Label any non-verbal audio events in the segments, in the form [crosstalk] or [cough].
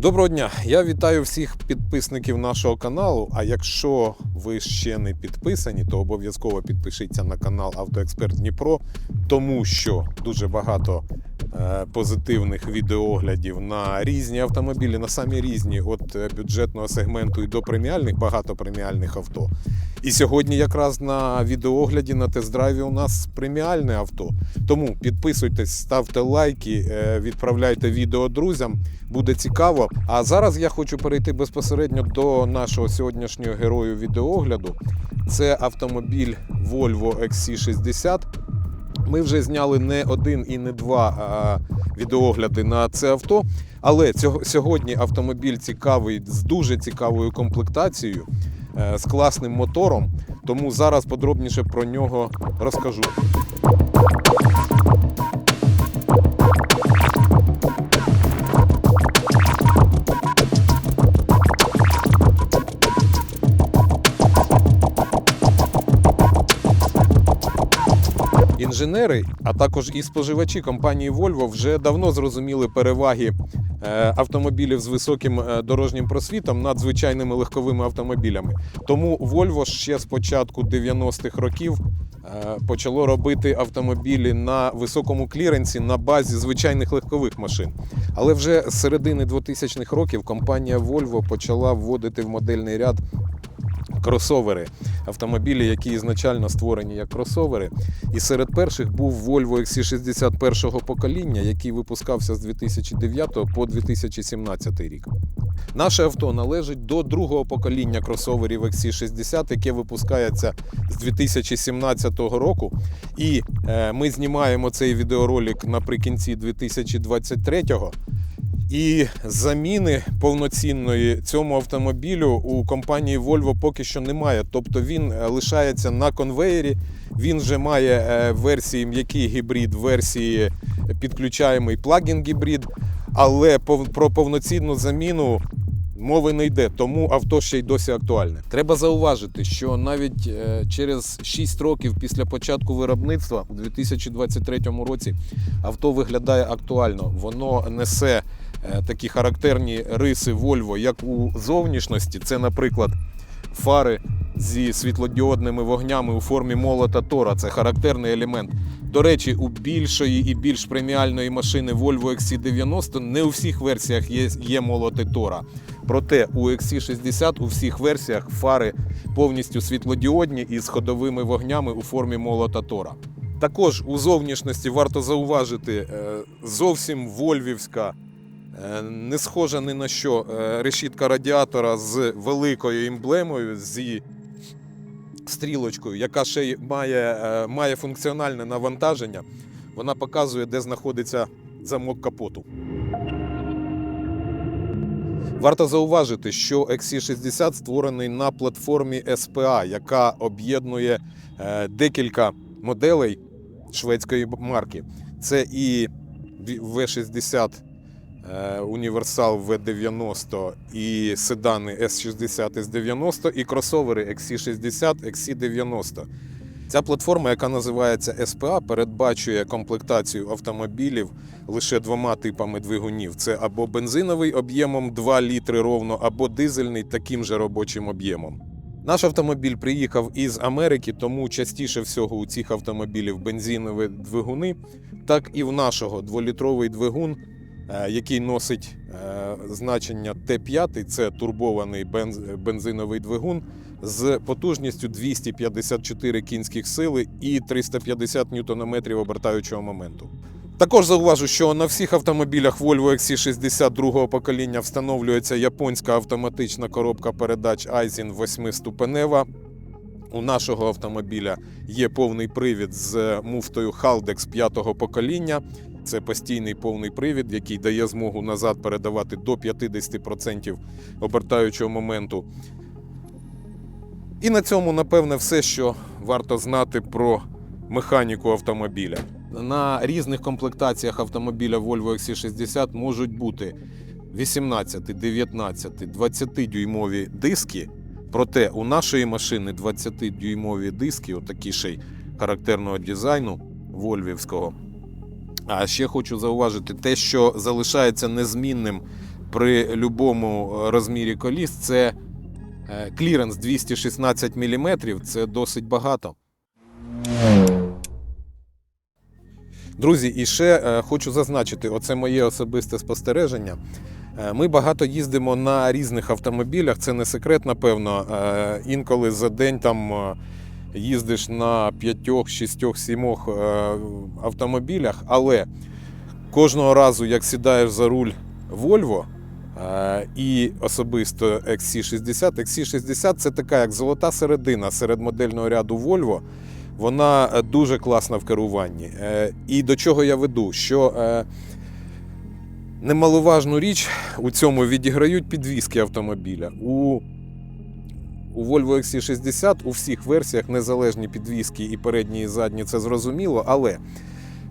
Доброго дня! Я вітаю всіх підписників нашого каналу. А якщо ви ще не підписані, то обов'язково підпишіться на канал Автоексперт Дніпро, тому що дуже багато позитивних відеоглядів на різні автомобілі, на самі різні, від е, бюджетного сегменту і до преміальних, багато преміальних авто. І сьогодні якраз на відеогляді на тест-драйві у нас преміальне авто. Тому підписуйтесь, ставте лайки, е, відправляйте відео друзям. Буде цікаво. А зараз я хочу перейти безпосередньо до нашого сьогоднішнього герою відеогляду. Це автомобіль Volvo XC60. Ми вже зняли не один і не два а, відеогляди на це авто. Але цього, сьогодні автомобіль цікавий з дуже цікавою комплектацією, е, з класним мотором. Тому зараз подробніше про нього розкажу. Інженери, а також і споживачі компанії Volvo вже давно зрозуміли переваги е, автомобілів з високим е, дорожнім просвітом над звичайними легковими автомобілями. Тому Volvo ще з початку 90-х років е, почало робити автомобілі на високому кліренсі на базі звичайних легкових машин. Але вже з середини 2000-х років компанія Volvo почала вводити в модельний ряд кросовери, автомобілі, які ізначально створені як кросовери. І серед перших був Volvo XC60 першого покоління, який випускався з 2009 по 2017 рік. Наше авто належить до другого покоління кросоверів XC60, яке випускається з 2017 року. І е, ми знімаємо цей відеоролик наприкінці 2023 року. І заміни повноцінної цьому автомобілю у компанії Volvo поки що немає. Тобто він е, лишається на конвеєрі. Він вже має е, версії м'який гібрид, версії підключаємий плагін гібрид, але про повноцінну заміну. Мови не йде, тому авто ще й досі актуальне. Треба зауважити, що навіть е, через 6 років після початку виробництва у 2023 році авто виглядає актуально. Воно несе е, такі характерні риси Volvo, як у зовнішності. Це, наприклад, фари зі світлодіодними вогнями у формі молота Тора. Це характерний елемент. До речі, у більшої і більш преміальної машини Volvo XC90 не у всіх версіях є, є молоти Тора. Проте у XC60 у всіх версіях фари повністю світлодіодні і з ходовими вогнями у формі молота Тора. Також у зовнішності варто зауважити е, зовсім вольвівська, е, не схожа ні на що е, решітка радіатора з великою емблемою, зі стрілочкою, яка ще й має, е, має функціональне навантаження. Вона показує, де знаходиться замок капоту. Варто зауважити, що XC60 створений на платформі SPA, яка об'єднує е, декілька моделей шведської марки. Це і V60 е, Універсал V90 і седани S60 S90 і кросовери XC60, XC90. Ця платформа, яка називається SPA, передбачує комплектацію автомобілів лише двома типами двигунів: це або бензиновий об'ємом 2 літри ровно, або дизельний таким же робочим об'ємом. Наш автомобіль приїхав із Америки, тому частіше всього у цих автомобілів бензинові двигуни, так і в нашого дволітровий двигун, е, який носить е, значення Т5, це турбований бензиновий двигун з потужністю 254 кінських сили і 350 ньютонометрів обертаючого моменту. Також зауважу, що на всіх автомобілях Volvo XC60 другого покоління встановлюється японська автоматична коробка передач Aisin 8-ступенева. У нашого автомобіля є повний привід з муфтою Haldex п'ятого покоління. Це постійний повний привід, який дає змогу назад передавати до 50% обертаючого моменту. І на цьому, напевне, все, що варто знати про механіку автомобіля. На різних комплектаціях автомобіля Volvo XC60 можуть бути 18, 19, 20 дюймові диски. Проте у нашої машини 20 дюймові диски, отакі ще й характерного дизайну вольвівського. А ще хочу зауважити те, що залишається незмінним при будь-якому розмірі коліс це е, кліренс 216 мм, це досить багато. Друзі, і ще е, хочу зазначити, оце моє особисте спостереження. Е, Ми багато їздимо на різних автомобілях, це не секрет, напевно. Е, Інколи за день там е, їздиш на п'ятьох, шістьох, сімох е, автомобілях, але кожного разу, як сідаєш за руль Volvo, е, і особисто XC60, XC60 це така як золота середина серед модельного ряду Volvo. Вона е, дуже класна в керуванні. І до чого я веду? Що немаловажну річ у цьому відіграють підвіски автомобіля. У, у Volvo XC60 у всіх версіях незалежні підвіски і передні, і задні, це зрозуміло, але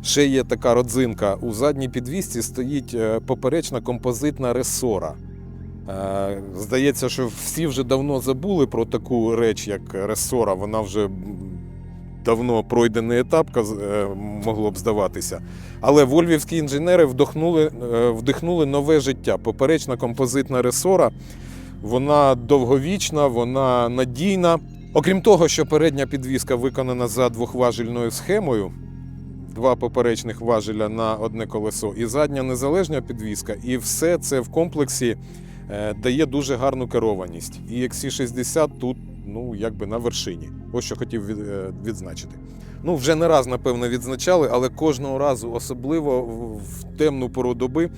ще є така родзинка. У задній підвісці стоїть е, поперечна композитна ресора. Е, Здається, що всі вже давно забули про таку реч, як ресора. Вона вже давно пройдений етап, е, могло б здаватися. Але вольвівські інженери вдохнули, вдихнули нове життя. Поперечна композитна ресора. Вона довговічна, вона надійна. Окрім того, що передня підвіска виконана за двохважельною схемою, два поперечних важеля на одне колесо, і задня незалежна підвіска, і все це в комплексі е, дає дуже гарну керованість. І XC60 тут, ну, якби на вершині. Ось що хотів е, відзначити. Ну, вже не раз, напевно, відзначали, але кожного разу, особливо в- в темну пору доби,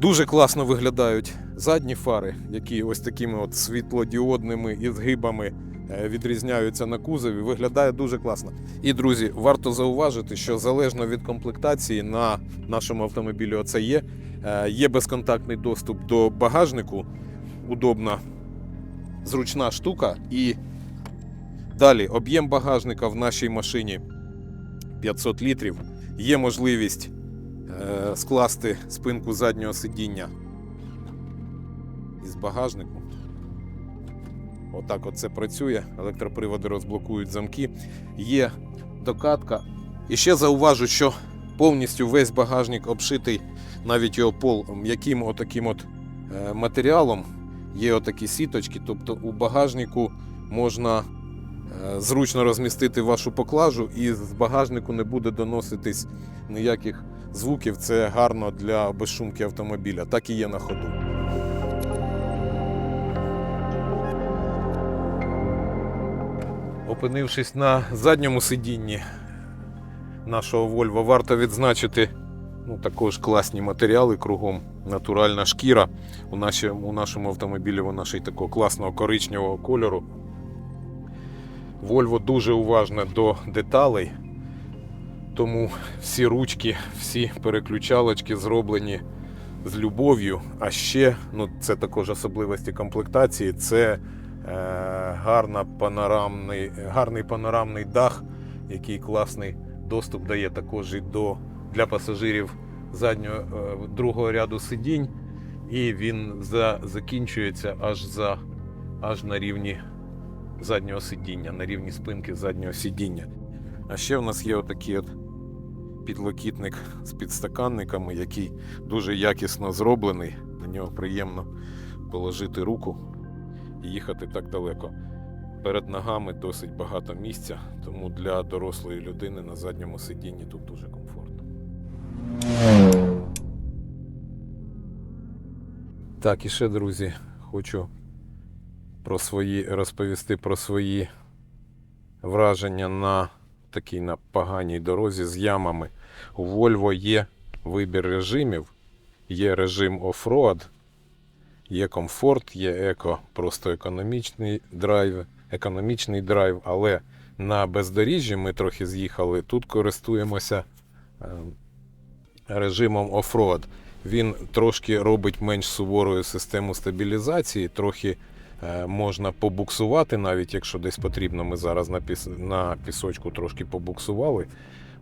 дуже класно виглядають задні фари, які ось такими от світлодіодними і згибами е, відрізняються на кузові. Виглядає дуже класно. І, друзі, варто зауважити, що залежно від комплектації на нашому автомобілі оце є. Е, Є безконтактний доступ до багажнику, удобна, зручна штука. І далі об'єм багажника в нашій машині 500 літрів. Є можливість е, скласти спинку заднього сидіння із багажнику. Отак от це працює. Електроприводи розблокують замки. Є докатка. І ще зауважу, що повністю весь багажник обшитий, навіть його пол м'яким отаким от е, матеріалом. Є отакі сіточки, тобто у багажнику можна е, зручно розмістити вашу поклажу, і з багажнику не буде доноситись ніяких звуків. Це гарно для безшумки автомобіля. Так і є на ходу. Опинившись на задньому сидінні нашого Volvo, варто відзначити ну, також класні матеріали кругом. Натуральна шкіра. У, наші, у нашому автомобілі вона ще й такого класного коричневого кольору. Volvo дуже уважне до деталей, тому всі ручки, всі переключалочки зроблені з любов'ю. А ще, ну це також особливості комплектації, це гарна панорамний, гарний панорамний дах, який класний доступ дає також і до, для пасажирів заднього е, другого ряду сидінь. І він за, закінчується аж, за, аж на рівні заднього сидіння, на рівні спинки заднього сидіння. А ще в нас є отакий от підлокітник з підстаканниками, який дуже якісно зроблений. На нього приємно положити руку їхати так далеко. Перед ногами досить багато місця, тому для дорослої людини на задньому сидінні тут дуже комфортно. Так, і ще, друзі, хочу про свої, розповісти про свої враження на такій на поганій дорозі з ямами. У Volvo є вибір режимів, є режим оффроад, є комфорт, є еко, просто економічний драйв, економічний драйв, але на бездоріжжі ми трохи з'їхали. Тут користуємося е, режимом оффроад. Він трошки робить менш суворою систему стабілізації, трохи е, можна побуксувати, навіть якщо десь потрібно. Ми зараз на, піс... на пісочку трошки побуксували,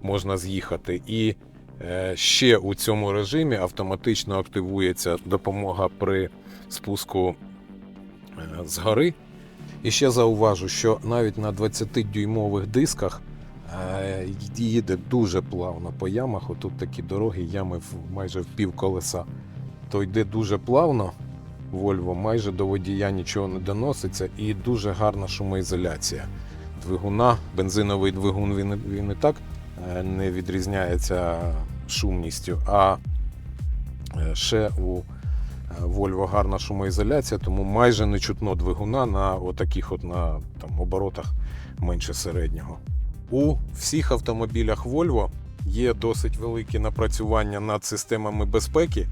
можна з'їхати. І е, ще у цьому режимі автоматично активується допомога при спуску е, з гори. І ще зауважу, що навіть на 20-дюймових дисках е, їде дуже плавно по ямах. Отут такі дороги, ями майже в пів колеса. Авто йде дуже плавно. Volvo майже до водія нічого не доноситься і дуже гарна шумоізоляція. Двигуна, бензиновий двигун він, він і так е, не відрізняється шумністю, а ще у Volvo гарна шумоізоляція, тому майже не чутно двигуна на отаких от на там, оборотах менше середнього. У всіх автомобілях Volvo є досить великі напрацювання над системами безпеки.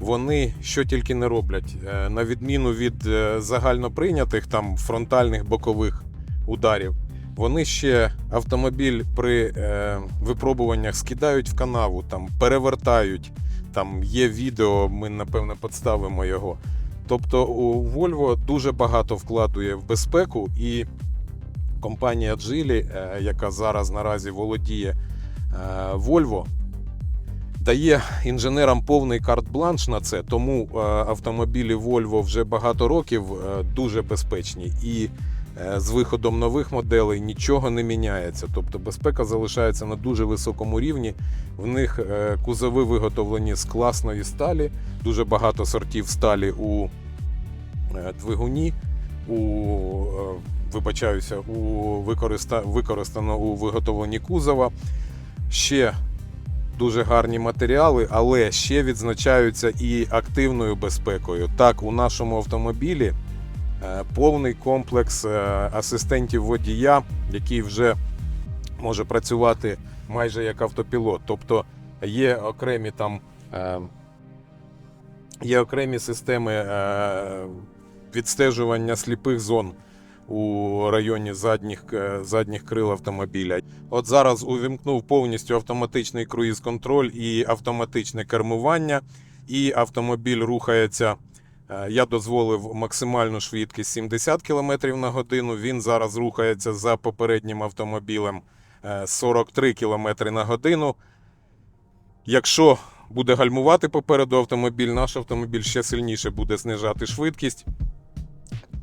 Вони що тільки не роблять, Е, на відміну від е, загально прийнятих там фронтальних бокових ударів, вони ще автомобіль при е, випробуваннях скидають в канаву, там перевертають. Там є відео, ми напевно підставимо його. Тобто у Volvo дуже багато вкладує в безпеку, і компанія Geely, е, яка зараз наразі володіє е, Volvo, дає інженерам повний карт-бланш на це. Тому е, автомобілі Volvo вже багато років дуже безпечні. І з виходом нових моделей нічого не міняється. Тобто безпека залишається на дуже високому рівні. В них е, кузови виготовлені з класної сталі, дуже багато сортів сталі у е, двигуні, у, е, вибачаюся, у використа, використано у виготовленні кузова. Ще дуже гарні матеріали, але ще відзначаються і активною безпекою. Так, у нашому автомобілі е, повний комплекс е, асистентів водія, який вже може працювати майже як автопілот. Тобто є окремі там е, є окремі системи е, відстежування сліпих зон у районі задніх, е, задніх крил автомобіля. От зараз увімкнув повністю автоматичний круїз-контроль і автоматичне кермування, і автомобіль рухається. Е, Я дозволив максимальну швидкість 70 км на годину. Він зараз рухається за попереднім автомобілем е, 43 км на годину. Якщо буде гальмувати попереду автомобіль, наш автомобіль ще сильніше буде знижати швидкість.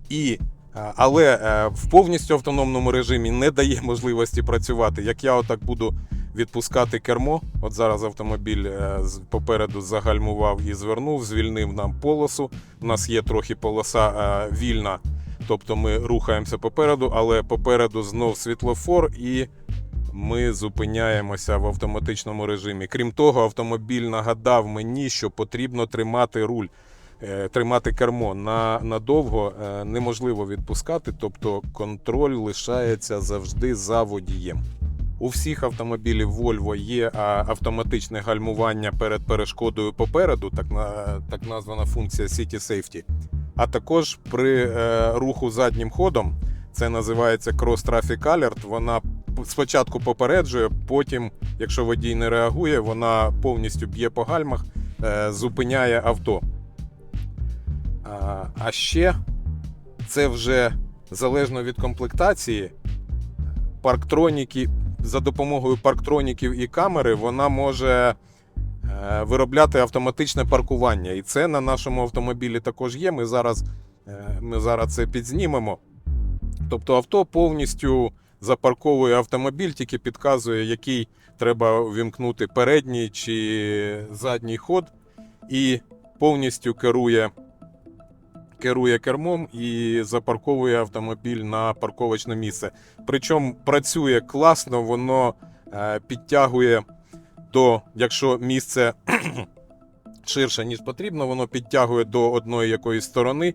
І, е, але е, в повністю автономному режимі не дає можливості працювати. Як я отак буду відпускати кермо, от зараз автомобіль е, попереду загальмував і звернув, звільнив нам полосу. У нас є трохи полоса е, вільна, тобто ми рухаємося попереду, але попереду знов світлофор і ми зупиняємося в автоматичному режимі. Крім того, автомобіль нагадав мені, що потрібно тримати руль, е, тримати кермо. На, надовго неможливо відпускати, тобто контроль лишається завжди за водієм. У всіх автомобілів Volvo є автоматичне гальмування перед перешкодою попереду, так, так названа функція City Safety. А також при е, руху заднім ходом, це називається Cross Traffic Alert, вона спочатку попереджує, потім, якщо водій не реагує, вона повністю б'є по гальмах, е, зупиняє авто. А ще це вже залежно від комплектації. Парктроніки за допомогою парктроніків і камери вона може е, виробляти автоматичне паркування. І це на нашому автомобілі також є. Ми зараз, е, ми зараз це підзнімемо. Тобто авто повністю запарковує автомобіль, тільки підказує, який треба вімкнути передній чи задній ход, і повністю керує, керує кермом і запарковує автомобіль на парковочне місце. Причому працює класно, воно е, підтягує до, якщо місце [clears throat] ширше, ніж потрібно, воно підтягує до одної якоїсь сторони.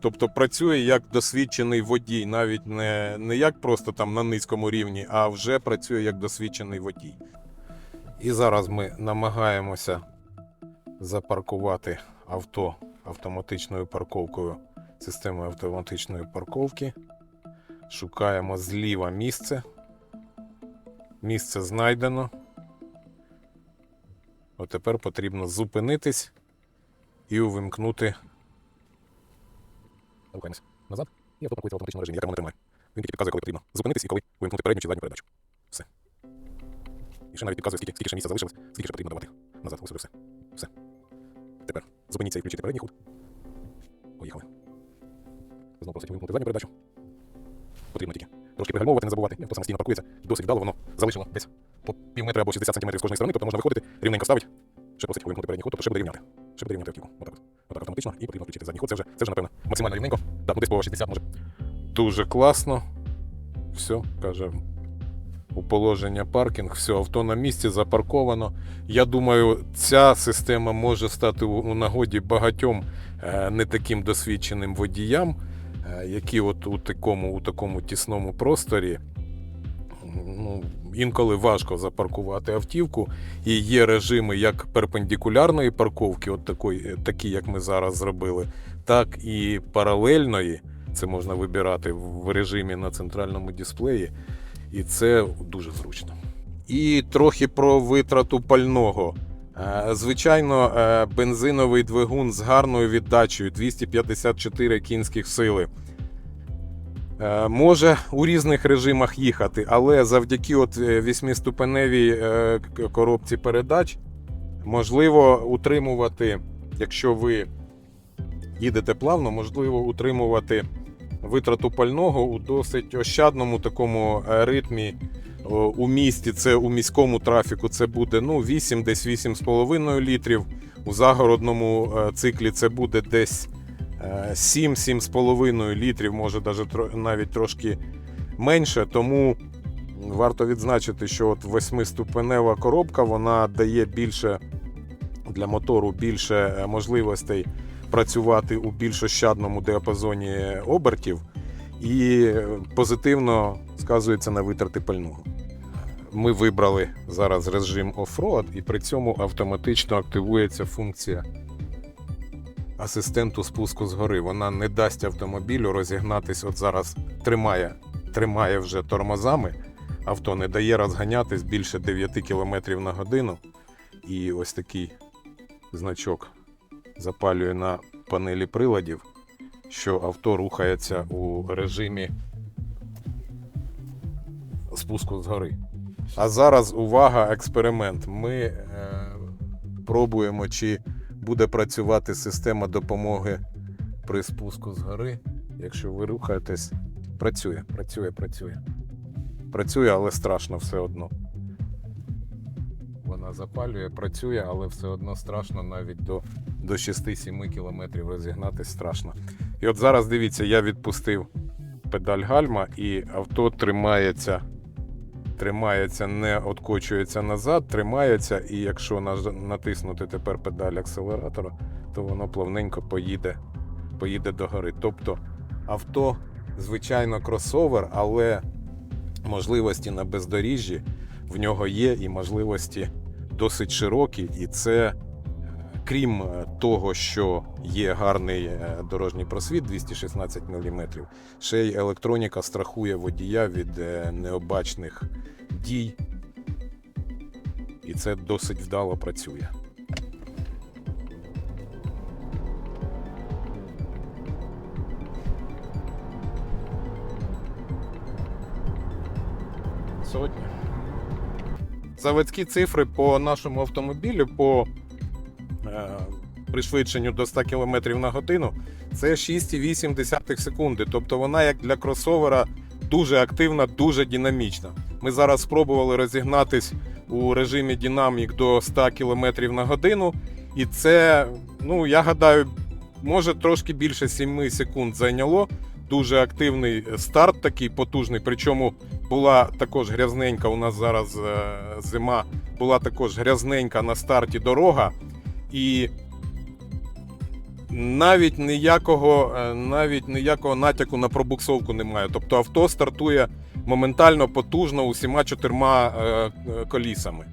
Тобто працює як досвідчений водій, навіть не, не як просто там на низькому рівні, а вже працює як досвідчений водій. І зараз ми намагаємося запаркувати авто автоматичною парковкою системою автоматичної парковки. Шукаємо зліва місце. Місце знайдено. От тепер потрібно зупинитись і увімкнути. Рухаємось назад, і авто в автоматичному режимі. Я кермо не тримаю. Він тільки підказує, коли потрібно зупинитись і коли вимкнути передню чи задню передачу. Все. І ще навіть підказує, скільки, скільки ще місця залишилось, скільки ще потрібно давати назад. Ось все. Все. Тепер зупиніться і включити передній ход. Поїхали. Знову просить вимкнути задню передачу. Потрібно тільки трошки пригальмовувати, не забувати. Авто самостійно паркується. Досить вдало воно залишило десь по пів метра або 60 см з кожної сторони, тобто можна виходити, рівненько ставить. Ще просить вимкнути передній ход, тобто ще буде рівняти. щоб перевіряти автівку. Отак, от. отак автоматично і потрібно включити задній ход. Це вже, це вже напевно, максимально рівненько. Так, ну десь по 60 може. Дуже класно. Все, каже. У положення паркінг, все, авто на місці запарковано. Я думаю, ця система може стати у нагоді багатьом е, не таким досвідченим водіям, е, які от у такому, у такому тісному просторі ну, інколи важко запаркувати автівку. І є режими як перпендикулярної парковки, от такої, такі, як ми зараз зробили, так і паралельної. Це можна вибирати в режимі на центральному дисплеї, і це дуже зручно. І трохи про витрату пального. Е, Звичайно, е, бензиновий двигун з гарною віддачею 254 кінських сили. Е, Може у різних режимах їхати, але завдяки от е, восьмиступеневій е, коробці передач можливо утримувати, якщо ви їдете плавно, можливо утримувати витрату пального у досить ощадному такому е, ритмі. У місті це у міському трафіку це буде ну, 8, десь 8,5 літрів. У загородному е, циклі це буде десь 7-7,5 літрів, може навіть трошки менше. Тому варто відзначити, що от восьмиступенева коробка вона дає більше для мотору більше е, можливостей працювати у більш ощадному діапазоні обертів і позитивно сказується на витрати пального. Ми вибрали зараз режим оффроад, і при цьому автоматично активується функція асистенту спуску згори. Вона не дасть автомобілю розігнатись. От зараз тримає, тримає вже тормозами. Авто не дає розганятись більше 9 км на годину. І ось такий значок запалює на панелі приладів, що авто рухається у режимі спуску згори. А зараз увага, експеримент. Ми е, пробуємо, чи буде працювати система допомоги при спуску згори. Якщо ви рухаєтесь, працює, працює, працює. Працює, але страшно все одно. Вона запалює, працює, але все одно страшно навіть до, до 6-7 км розігнатись страшно. І от зараз дивіться, я відпустив педаль гальма, і авто тримається, тримається, не откочується назад, тримається, і якщо натиснути тепер педаль акселератора, то воно плавненько поїде, поїде до гори. Тобто авто, звичайно, кросовер, але можливості на бездоріжжі в нього є, і можливості досить широкі, і це. е, Крім е, того, що є гарний е, дорожній просвіт 216 мм, ще й електроніка страхує водія від необачних дій, і це досить вдало працює. Сотня. Заводські цифри по нашому автомобілю по е, пришвидшенню до 100 км на годину це 6,8 секунди. Тобто вона як для кросовера дуже активна, дуже динамічна. Ми зараз спробували розігнатись у режимі Dynamic до 100 км на годину, і це, ну я гадаю, може трошки більше 7 секунд зайняло. Дуже активний старт, такий потужний. Причому була також грязненька. У нас зараз е, зима, була також грязненька на старті дорога. І навіть ніякого, е, навіть ніякого натяку на пробуксовку немає. Тобто авто стартує моментально потужно усіма чотирма е, колісами.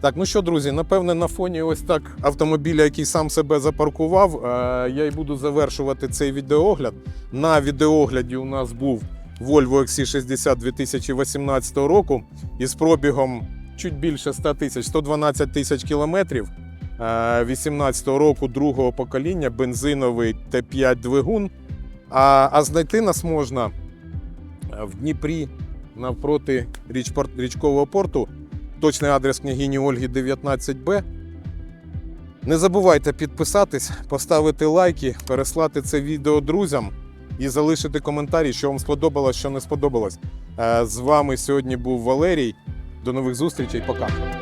Так, ну що, друзі, напевне, на фоні ось так автомобіля, який сам себе запаркував, е, я й буду завершувати цей відеогляд. На відеогляді у нас був Volvo XC60 2018 року із пробігом чуть більше 100 тисяч, 112 тисяч кілометрів. 18 року другого покоління, бензиновий Т5 двигун. А, а знайти нас можна е, в Дніпрі навпроти річпорт, річкового порту. Точний адрес княгині Ольги 19Б. Не забувайте підписатись, поставити лайки, переслати це відео друзям і залишити коментарі, що вам сподобалось, що не сподобалось. Е, З вами сьогодні був Валерій. До нових зустрічей, пока.